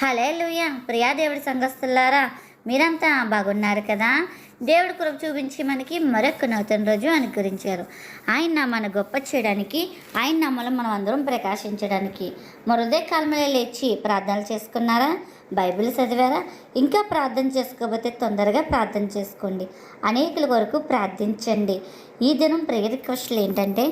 హలే లూయ ప్రియా దేవుడి సంఘస్థులారా మీరంతా బాగున్నారు కదా? దేవుడి కృప చూపించి మనకి మరొక నూతన రోజు అనుకరించారు ఆయన మన గొప్ప చేయడానికి ఆయన నమ్మలం మనం అందరం ప్రకాశించడానికి. మరుదే కాలమలే లేచి ప్రార్థనలు చేసుకున్నారా? బైబిల్ చదివారా? ఇంకా ప్రార్థన చేసుకోకపోతే తొందరగా ప్రార్థన చేసుకోండి. అనేకుల వరకు ప్రార్థించండి. ఈ దినం ప్రేయర్ రిక్వెస్ట్లు ఏంటంటే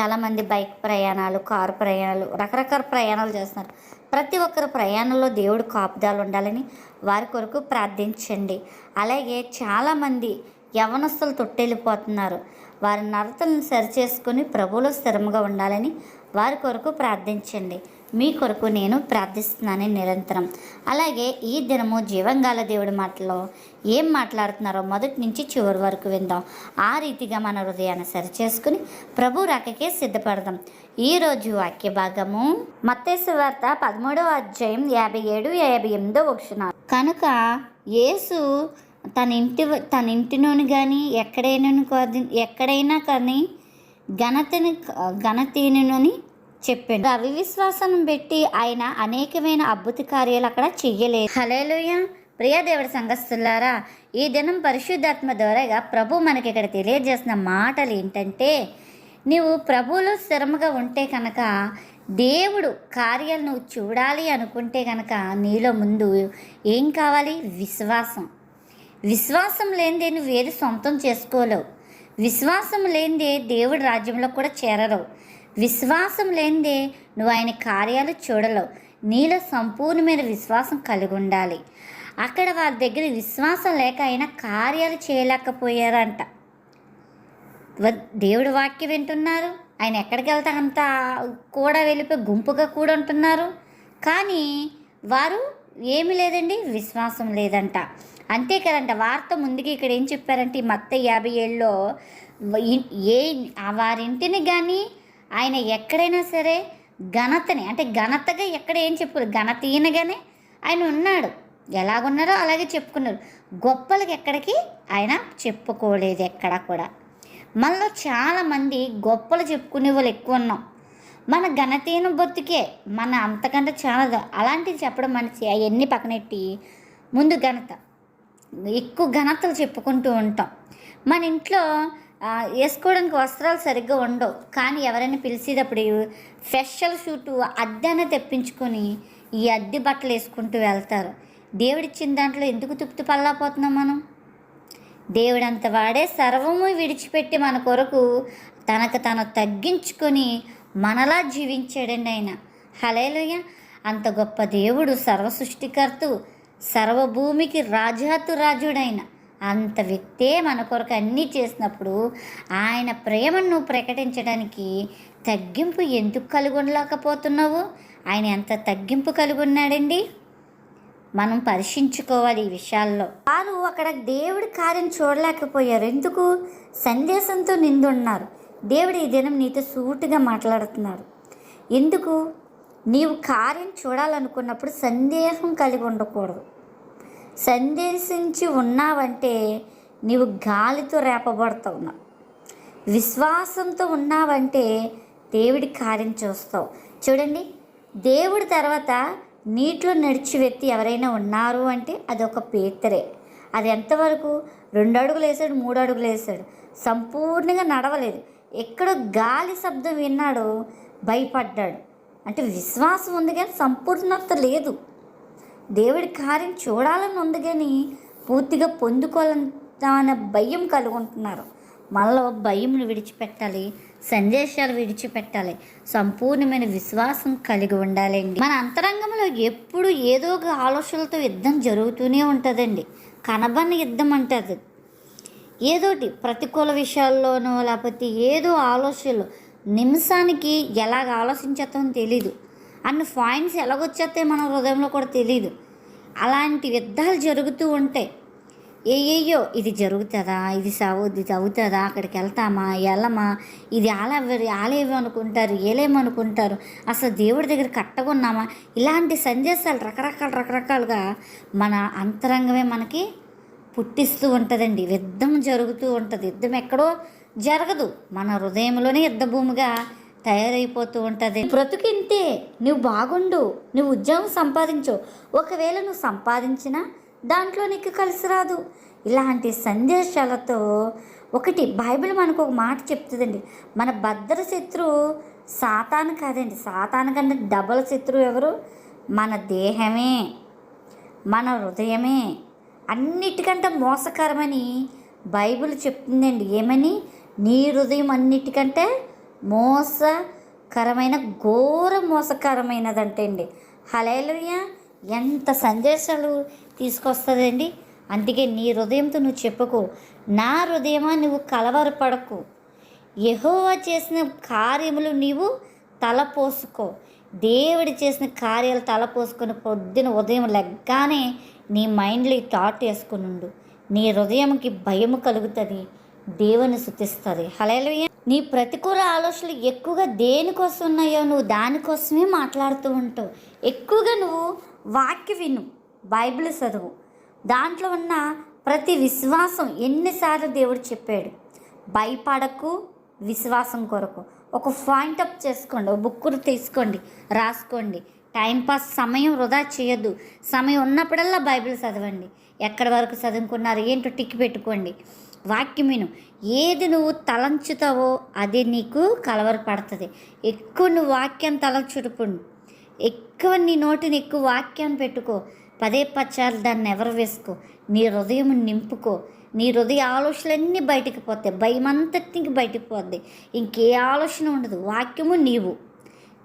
చాలామంది బైక్ ప్రయాణాలు కారు ప్రయాణాలు రకరకాల ప్రయాణాలు చేస్తున్నారు. ప్రతి ఒక్కరు ప్రయాణంలో దేవుడు కాపుదాలు ఉండాలని వారి కొరకు ప్రార్థించండి. అలాగే చాలామంది యవనస్తులు తొట్టెళ్ళిపోతున్నారు. వారి నరతలను సరిచేసుకుని ప్రభువులో స్థిరంగా ఉండాలని వారి కొరకు ప్రార్థించండి. మీ కొరకు నేను ప్రార్థిస్తున్నాను నిరంతరం. అలాగే ఈ దినము జీవంగాల దేవుడి మాటలో ఏం మాట్లాడుతున్నారో మొదటి నుంచి చివరి వరకు విందాం. ఆ రీతిగా మన హృదయాన్ని సరిచేసుకుని ప్రభు రాకకే సిద్ధపడదాం. ఈరోజు వాక్య భాగము మత్తేసు వార్త పదమూడవ అధ్యాయం యాభై ఏడు యాభై ఎనిమిదో వక్షణాలు కనుక యేసు తన ఇంటి తన ఇంటిలోని కానీ ఎక్కడైనా ఎక్కడైనా కానీ ఘనతని ఘనతీనుని చెప్పాడు విశ్వాసం పెట్టి ఆయన అనేకమైన అద్భుత కార్యాలు అక్కడ చెయ్యలేదు. హలేలుయ ప్రియదేవుడి సంఘస్థులారా ఈ దినం పరిశుద్ధాత్మ ద్వారాగా ప్రభు మనకి ఇక్కడ తెలియజేసిన మాటలు ఏంటంటే నీవు ప్రభువులో స్థిరముగా ఉంటే కనుక దేవుడు కార్యాలు నువ్వు చూడాలి అనుకుంటే కనుక నీలో ముందు ఏం కావాలి? విశ్వాసం. విశ్వాసం లేనిదే నువ్వు ఏది సొంతం చేసుకోలేవు. విశ్వాసం లేనిదే దేవుడి రాజ్యంలో కూడా చేరలేవు విశ్వాసం లేనిదే నువ్వు ఆయన కార్యాలు చూడలేవు. నీలో సంపూర్ణమైన విశ్వాసం కలిగి ఉండాలి. అక్కడ వారి దగ్గర విశ్వాసం లేక ఆయన కార్యాలు చేయలేకపోయారంట. వ- దేవుడి వాక్యం వింటున్నారు. ఆయన ఎక్కడికి వెళ్తా అంత కూడా వెళ్ళిపోయి గుంపుగా కూడా ఉంటున్నారు. కానీ వారు ఏమి లేదండి విశ్వాసం లేదంట. అంతే కదంట వార్త ముందుకి ఇక్కడ ఏం చెప్పారంటే ఈ మత్త యాభై ఏళ్ళలో ఏ వారింటిని కానీ ఆయన ఎక్కడైనా సరే ఘనతని అంటే ఘనతగా ఎక్కడ ఏం చెప్పారు ఘనతీయనగానే ఆయన ఉన్నాడు. ఎలాగున్నారో అలాగే చెప్పుకున్నారు. గొప్పలకి ఎక్కడికి ఆయన చెప్పుకోలేదు ఎక్కడా కూడా. మనలో చాలామంది గొప్పలు చెప్పుకునే వాళ్ళు ఎక్కువ ఉన్నాం. మన ఘనతీన బొత్తుకే మన అంతకంటే చాలా అలాంటిది అలాంటివి చెప్పడం మనిషి అవన్నీ పక్కనెట్టి ముందు ఘనత. ఎక్కువ ఘనతలు చెప్పుకుంటూ ఉంటాం. మన ఇంట్లో వేసుకోవడానికి వస్త్రాలు సరిగ్గా ఉండవు. కానీ ఎవరైనా పిలిచేటప్పుడు స్పెషల్ షూటు అద్దెనే తెప్పించుకొని ఈ అద్దె బట్టలు వేసుకుంటూ వెళ్తారు. దేవుడిచ్చిన దాంట్లో ఎందుకు తుప్పు పల్లాపోతున్నాం మనం? దేవుడంత వాడే సర్వము విడిచిపెట్టి మన కొరకు తనకు తను తగ్గించుకొని మనలా జీవించాడండి ఆయన. హలేలుయ అంత గొప్ప దేవుడు సర్వ సృష్టికర్తు సర్వభూమికి రాజాతు రాజుడైన అంత వ్యక్తే మన కొరకు అన్నీ చేసినప్పుడు ఆయన ప్రేమను ప్రకటించడానికి తగ్గింపు ఎందుకు కలిగి ఉండలేకపోతున్నావు ఆయన ఎంత తగ్గింపు కలిగి ఉన్నాడండి మనం పరీక్షించుకోవాలి ఈ విషయాల్లో. వారు అక్కడ దేవుడి కార్యం చూడలేకపోయారు. ఎందుకు? సందేశంతో నిందున్నారు దేవుడు ఈ దినం నీతో సూటిగా మాట్లాడుతున్నారు ఎందుకు? నీవు కార్యం చూడాలనుకున్నప్పుడు సందేహం కలిగి ఉండకూడదు. సందేశించి ఉన్నావంటే నీవు గాలితో రేపబడుతూ విశ్వాసంతో ఉన్నావంటే దేవుడి కార్యం చూస్తావు. చూడండి దేవుడి తర్వాత నీటిలో నడిచి వ్యక్తి ఎవరైనా ఉన్నారు అంటే అది ఒక పేతరే. అది ఎంతవరకు? రెండు అడుగులు వేసాడు మూడు అడుగులు వేసాడు. సంపూర్ణంగా నడవలేదు. ఎక్కడో గాలి శబ్దం విన్నాడు భయపడ్డాడు. అంటే విశ్వాసం ఉంది కానీ సంపూర్ణత లేదు. దేవుడి కార్యం చూడాలని ఉంది కానీ పూర్తిగా పొందుకోవాలన్న భయం కలుగుంటున్నారు. మనలో భయంను విడిచిపెట్టాలి సందేశాలు విడిచిపెట్టాలి సంపూర్ణమైన విశ్వాసం కలిగి ఉండాలండి. మన అంతరంగంలో ఎప్పుడు ఏదో ఒక ఆలోచనలతో యుద్ధం జరుగుతూనే ఉంటుందండి. కనబడిన యుద్ధం అంటుంది ఏదోటి ప్రతికూల విషయాల్లోనో లేకపోతే ఏదో ఆలోచనలు నిమిషానికి ఎలాగ ఆలోచించేస్తామో తెలీదు. అన్ని పాయింట్స్ ఎలాగొచ్చేస్తాయి మన హృదయంలో కూడా తెలియదు అలాంటి యుద్ధాలు జరుగుతూ ఉంటాయి. ఏయ్యో ఇది జరుగుతుందా? ఇది సవు ఇది అవుతుందా? అక్కడికి వెళ్తామా? వెళ్ళమా? ఇది ఆలెవరు ఆలేమో అనుకుంటారు ఏలేమనుకుంటారు అసలు దేవుడి దగ్గర కట్టకున్నామా ఇలాంటి సందేశాలు రకరకాల రకరకాలుగా మన అంతరంగమే మనకి పుట్టిస్తూ ఉంటుందండి. యుద్ధం జరుగుతూ ఉంటుంది. యుద్ధం ఎక్కడో జరగదు. మన హృదయంలోనే యుద్ధభూమిగా తయారైపోతూ ఉంటుంది. బ్రతుకింతే నువ్వు బాగుండు నువ్వు ఉద్యోగం సంపాదించు. ఒకవేళ నువ్వు సంపాదించినా దాంట్లో నీకు కలిసి రాదు. ఇలాంటి సందేశాలతో ఒకటి బైబిల్ మనకు ఒక మాట చెప్తుందండి. మన భద్ర శత్రువు సాతాను కాదండి. సాతాను కంటే డబల్ శత్రువు ఎవరు? మన దేహమే మన హృదయమే. అన్నిటికంటే మోసకరమని బైబిల్ చెప్తుందండి. ఏమని? నీ హృదయం అన్నిటికంటే మోసకరమైన ఘోర మోసకరమైనదంటే అండి హలేలుయ ఎంత సందేశాలు తీసుకొస్తుందండి. అందుకే నీ హృదయంతో నువ్వు చెప్పుకో. నా హృదయమా నువ్వు కలవరపడకు. ఎహోవా చేసిన కార్యములు నీవు తలపోసుకో. దేవుడు చేసిన కార్యాలు తలపోసుకొని పొద్దున ఉదయం లెగ్గానే నీ మైండ్లో ఈ థాట్ వేసుకుని ఉండు నీ హృదయంకి భయము కలుగుతుంది. దేవుని శుతిస్తుంది హలేలుయ నీ ప్రతికూల ఆలోచనలు ఎక్కువగా దేనికోసం ఉన్నాయో నువ్వు దానికోసమే మాట్లాడుతూ ఉంటావు. ఎక్కువగా నువ్వు వాక్య విను బైబిల్ చదువు. దాంట్లో ఉన్న ప్రతి విశ్వాసం ఎన్నిసార్లు దేవుడు చెప్పాడు. భయపడకు విశ్వాసం కొరకు. ఒక పాయింట్ అప్ చేసుకోండి ఒక బుక్కులు తీసుకోండి రాసుకోండి. టైంపాస్ సమయం వృధా చేయొద్దు. సమయం ఉన్నప్పుడల్లా బైబిల్ చదవండి. ఎక్కడి వరకు చదువుకున్నారు ఏంటో టిక్ పెట్టుకోండి. వాక్యం విను ఏది నువ్వు తలంచుతావో అది నీకు కలవరపడుతుంది. ఎక్కువ నువ్వు వాక్యం తలంచుడుపుండు ఎక్కువ నీ నోటిని ఎక్కువ వాక్యాన్ని పెట్టుకో. పదే పచ్చాలు దాన్ని ఎవరు వేసుకో. నీ హృదయం నింపుకో. నీ హృదయ ఆలోచనలన్నీ బయటికి పోతాయి. భయం అంతటికి బయటికి పోద్ది. ఇంకే ఆలోచన ఉండదు. వాక్యము నీవు.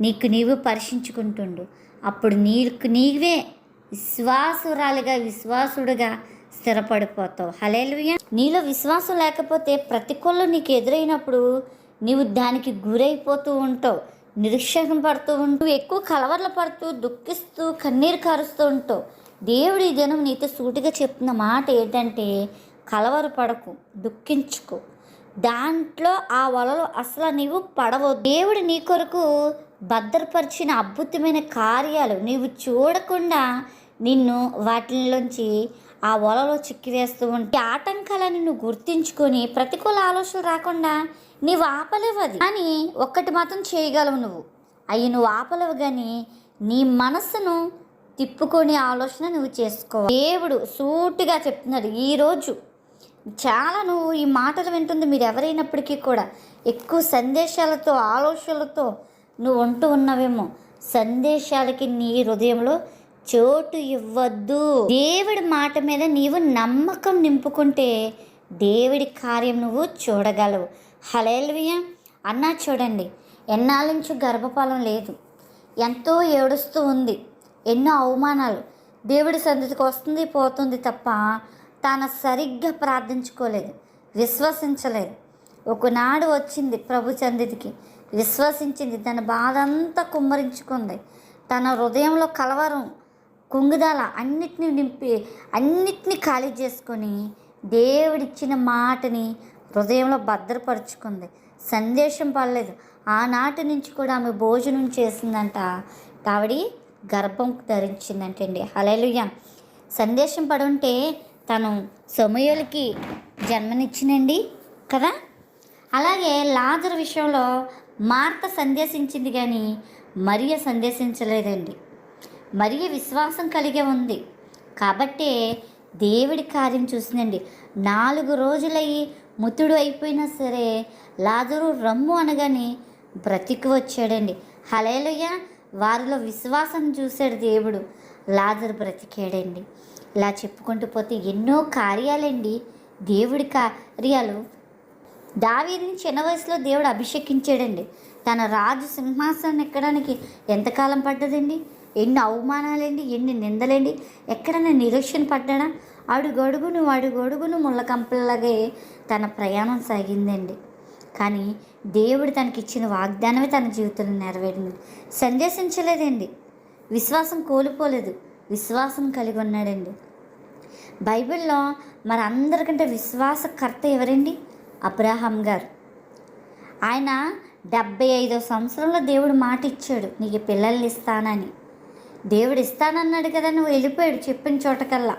నీకు నీవు పరీక్షించుకుంటుండు అప్పుడు నీకు నీవే విశ్వాసురాలుగా విశ్వాసుడుగా స్థిరపడిపోతావు. హలేలుయ నీలో విశ్వాసం లేకపోతే ప్రతికూలం నీకు ఎదురైనప్పుడు నీవు దానికి గురైపోతూ ఉంటావు. నిరీక్షణ పడుతూ ఉంటూ ఎక్కువ కలవర్లు పడుతూ దుఃఖిస్తూ కన్నీరు కారుస్తూ ఉంటావు. దేవుడు ఈ దినం నీతో సూటిగా చెప్తున్న మాట ఏంటంటే కలవర పడకు దుఃఖించుకో. దాంట్లో ఆ వలలో అసలు నీవు పడవు దేవుడు నీ కొరకు భద్రపరిచిన అద్భుతమైన కార్యాలు నీవు చూడకుండా నిన్ను వాటిలోంచి ఆ వలలో చిక్కివేస్తూ ఉంటే ఆటంకాలని నువ్వు గుర్తించుకొని ప్రతికూల ఆలోచనలు రాకుండా నీవు ఆపలేవు అది కానీ ఒక్కటి మాత్రం చేయగలవు నువ్వు. అవి నువ్వు ఆపలేవు కానీ నీ మనస్సును తిప్పుకొని ఆలోచన నువ్వు చేసుకో. దేవుడు సూటిగా చెప్తున్నాడు ఈరోజు చాలా నువ్వు ఈ మాటలు వింటుంది మీరు ఎవరైనప్పటికీ కూడా. ఎక్కువ సందేశాలతో ఆలోచనలతో నువ్వు ఉంటూ ఉన్నవేమో. సందేశాలకి నీ హృదయంలో చోటు ఇవ్వద్దు. దేవుడి మాట మీద నీవు నమ్మకం నింపుకుంటే దేవుడి కార్యం నువ్వు చూడగలవు. హలేల్వియ అన్నా చూడండి ఎన్నాళ్ళ నుంచి గర్భఫలం లేదు. ఎంతో ఏడుస్తూ ఉంది. ఎన్నో అవమానాలు. దేవుడి సన్నిధికి వస్తుంది పోతుంది తప్ప తాను సరిగ్గా ప్రార్థించుకోలేదు విశ్వసించలేదు. ఒకనాడు వచ్చింది ప్రభు చందితికి విశ్వసించింది. తన బాధ అంతా కుమ్మరించుకుంది. తన హృదయంలో కలవరం కుంగుదాల అన్నిటిని నింపి అన్నిటిని ఖాళీ చేసుకొని దేవుడిచ్చిన మాటని హృదయంలో భద్రపరుచుకుంది. సందేశం పడలేదు. ఆనాటి నుంచి కూడా ఆమె భోజనం చేసిందంట. ఆవిడ గర్భం ధరించిందంటండి. హలేలుయ్య సందేశం పడుంటే తను సమయలకి జన్మనిచ్చినండి కదా? అలాగే లాజర్ విషయంలో మార్త సందేశించింది కానీ మరియ సందేశించలేదండి. మరియ విశ్వాసం కలిగి ఉంది. కాబట్టే దేవుడి కార్యం చూసిందండి. నాలుగు రోజులయ్యి ముతుడు అయిపోయినా సరే లాజరు రమ్ము అనగానే బ్రతికి వచ్చాడండి. హలేలుయ్య వారిలో విశ్వాసం చూశాడు దేవుడు. లాజరు బ్రతికాడండి. ఇలా చెప్పుకుంటూ పోతే ఎన్నో కార్యాలండి దేవుడి కార్యాలు. దావీదిని చిన్న వయసులో దేవుడు అభిషేకించాడండి. తన రాజు సింహాసనం ఎక్కడానికి ఎంతకాలం పడ్డదండి? ఎన్ని అవమానాలండి ఎన్ని నిందలండి. ఎక్కడైనా నిరీక్షణ పడ్డాడా? అడుగడుగును అడుగడుగును ముళ్ళకంపలాగే తన ప్రయాణం సాగిందండి. కానీ దేవుడు తనకిచ్చిన వాగ్దానమే తన జీవితంలో నెరవేరింది. సందేశించలేదండి. విశ్వాసం కోల్పోలేదు. విశ్వాసం కలిగి ఉన్నాడండి బైబిల్లో మరి అందరికంటే విశ్వాసకర్త ఎవరండి? అబ్రాహాం గారు. ఆయన డెబ్బై ఐదో సంవత్సరంలో దేవుడు మాట ఇచ్చాడు నీకు పిల్లల్ని ఇస్తానని. దేవుడు ఇస్తానన్నాడు కదా నువ్వు వెళ్ళిపోయాడు చెప్పిన చోటకల్లా.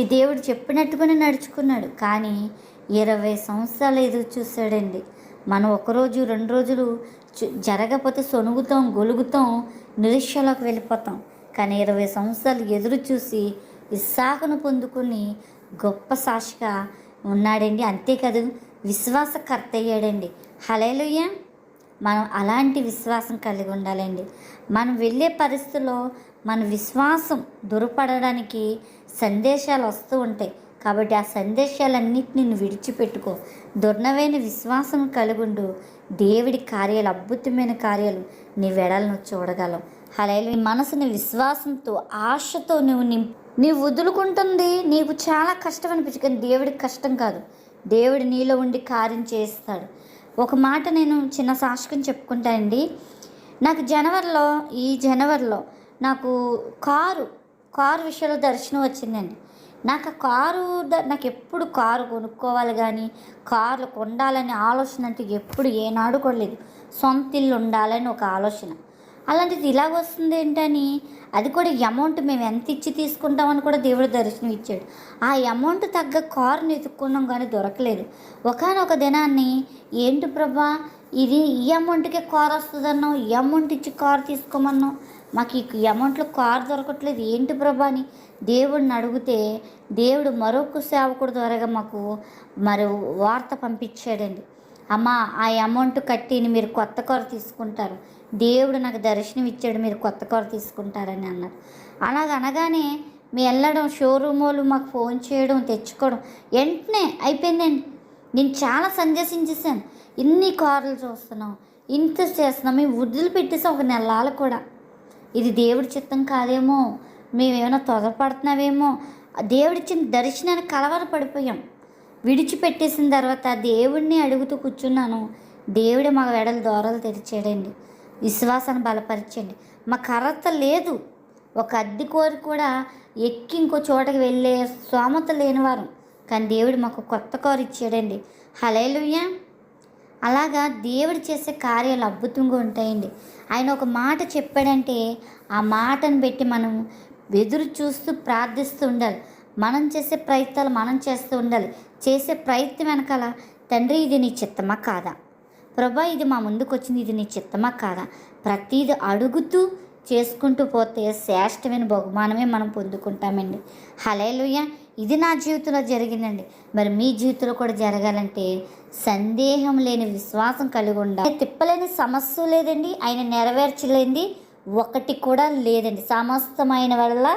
చి- దేవుడు చెప్పినట్టుగానే నడుచుకున్నాడు. కానీ ఇరవై సంవత్సరాలు ఎదురు చూశాడండి. మనం ఒకరోజు రెండు రోజులు జరగకపోతే సొనుగుతాం గొలుగుతాం నిరీక్షలోకి వెళ్ళిపోతాం. కానీ ఇరవై సంవత్సరాలు ఎదురు చూసి ఇస్సాకును పొందుకుని గొప్ప సాక్షిగా ఉన్నాడండి. అంతేకాదు విశ్వాసకర్త అయ్యాడండి. హలేలుయ్యా మనం అలాంటి విశ్వాసం కలిగి ఉండాలండి. మనం వెళ్ళే పరిస్థితుల్లో మన విశ్వాసం దురపడడానికి సందేశాలు వస్తూ ఉంటాయి. కాబట్టి ఆ సందేశాలన్నింటినీ నువ్వు విడిచిపెట్టుకో. దుర్నవైన విశ్వాసం కలిగుండు. దేవుడి కార్యాలు అద్భుతమైన కార్యాలు నీ వెడలను చూడగలవు. అలా నీ మనసుని విశ్వాసంతో ఆశతో నువ్వు నిం నీవు వదులుకుంటుంది నీకు చాలా కష్టం అనిపించు కానీ దేవుడికి కష్టం కాదు. దేవుడు నీలో ఉండి కార్యం చేస్తాడు. ఒక మాట నేను చిన్న సాక్షికం చెప్పుకుంటానండి నాకు జనవరిలో ఈ జనవరిలో నాకు కారు కారు విషయంలో దర్శనం వచ్చిందండి. నాకు ఆ కారు ద- నాకు ఎప్పుడు కారు కొనుక్కోవాలి కానీ కార్లు కొండాలనే ఆలోచన అంటే ఎప్పుడు ఏనాడు కూడా లేదు. సొంత ఇల్లు ఉండాలని ఒక ఆలోచన. అలాంటిది ఇలాగ వస్తుంది ఏంటని? అది కూడా అమౌంట్ మేము ఎంత ఇచ్చి తీసుకుంటామని కూడా దేవుడు దర్శనం ఇచ్చాడు. ఆ అమౌంట్ తగ్గ కారుని ఎత్తుక్కున్నాం కానీ దొరకలేదు. ఒకనొక దినాన్ని ఏంటి ప్రభా? ఇది ఈ అమౌంట్కే కార్ వస్తుందన్నాం ఈ అమౌంట్ ఇచ్చి కార్ తీసుకోమన్నావు. మాకు ఈ అమౌంట్లో కార్ దొరకట్లేదు. ఏంటి ప్రభా అని దేవుడిని అడిగితే దేవుడు మరొక సేవకుడు ద్వారా మాకు మరి వార్త పంపించాడండి. అమ్మ ఆ అమౌంట్ కట్టిని మీరు కొత్త కారు తీసుకుంటారు. దేవుడు నాకు దర్శనం ఇచ్చాడు మీరు కొత్త కారు తీసుకుంటారని అన్నారు. అలాగ అనగానే మీ వెళ్ళడం షోరూమ్ వాళ్ళు మాకు ఫోన్ చేయడం తెచ్చుకోవడం వెంటనే అయిపోయిందండి. నేను చాలా సందేశించేసాను ఇన్ని కార్లు చూస్తున్నాం ఇంత చేస్తున్నాం మేము వృద్ధులు పెట్టేసాం ఒక నెలలు కూడా. ఇది దేవుడి చిత్తం కాదేమో మేమేమైనా తొదపడుతున్నావేమో దేవుడిచ్చిన దర్శనానికి కలవర పడిపోయాం. విడిచిపెట్టేసిన తర్వాత దేవుడిని అడుగుతూ కూర్చున్నాను. దేవుడే మా వెడల దోరలు తెరిచాడండి. విశ్వాసాన్ని బలపరిచండి. మా అర్హత లేదు. ఒక అద్దె కోరి కూడా ఎక్కి ఇంకో చోటకి వెళ్ళే స్తోమత లేనివారు. కానీ దేవుడు మాకు కొత్త కారు ఇచ్చాడండి. హలేలుయ్యా అలాగా దేవుడు చేసే కార్యాలు అద్భుతంగా ఉంటాయండి. ఆయన ఒక మాట చెప్పాడంటే ఆ మాటను పెట్టి మనం ఎదురు చూస్తూ ప్రార్థిస్తూ ఉండాలి. మనం చేసే ప్రయత్నాలు మనం చేస్తూ ఉండాలి. చేసే ప్రయత్నం వెనకాల తండ్రి ఇది నీ చిత్తమా? కాదా? ప్రభా ఇది మా ముందుకు వచ్చింది ఇది నీ చిత్తమా కాదా? ప్రతిదీ అడుగుతూ చేసుకుంటూ పోతే శ్రేష్టమైన బహుమానమే మనం పొందుకుంటామండి. హలేలుయ్య ఇది నా జీవితంలో జరిగిందండి. మరి మీ జీవితంలో కూడా జరగాలంటే సందేహం లేని విశ్వాసం కలిగి ఉండాలి. తిప్పలేని సమస్య లేదండి. ఆయన నెరవేర్చలేని ఒకటి కూడా లేదండి. సమస్తమైన వల్ల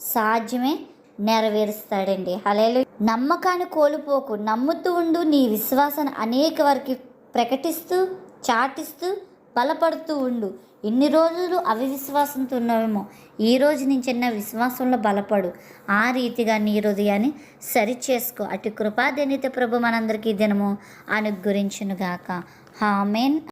సాధ్యమే నెరవేరుస్తాడండి. హలేలు నమ్మకాన్ని కోల్పోకు. నమ్ముతూ ఉండు. నీ విశ్వాసాన్ని అనేక వారికి ప్రకటిస్తూ చాటిస్తూ బలపడుతూ ఉండు. ఇన్ని రోజులు అవివిశ్వాసంతో ఉన్నావేమో ఈ రోజు నుంచి విశ్వాసంలో బలపడు. ఆ రీతిగా నీ హృదయాన్ని సరి చేసుకో అటు కృపాదనిత ప్రభు మనందరికీ దినము అనుగ్రహించునుగాక. హామేన్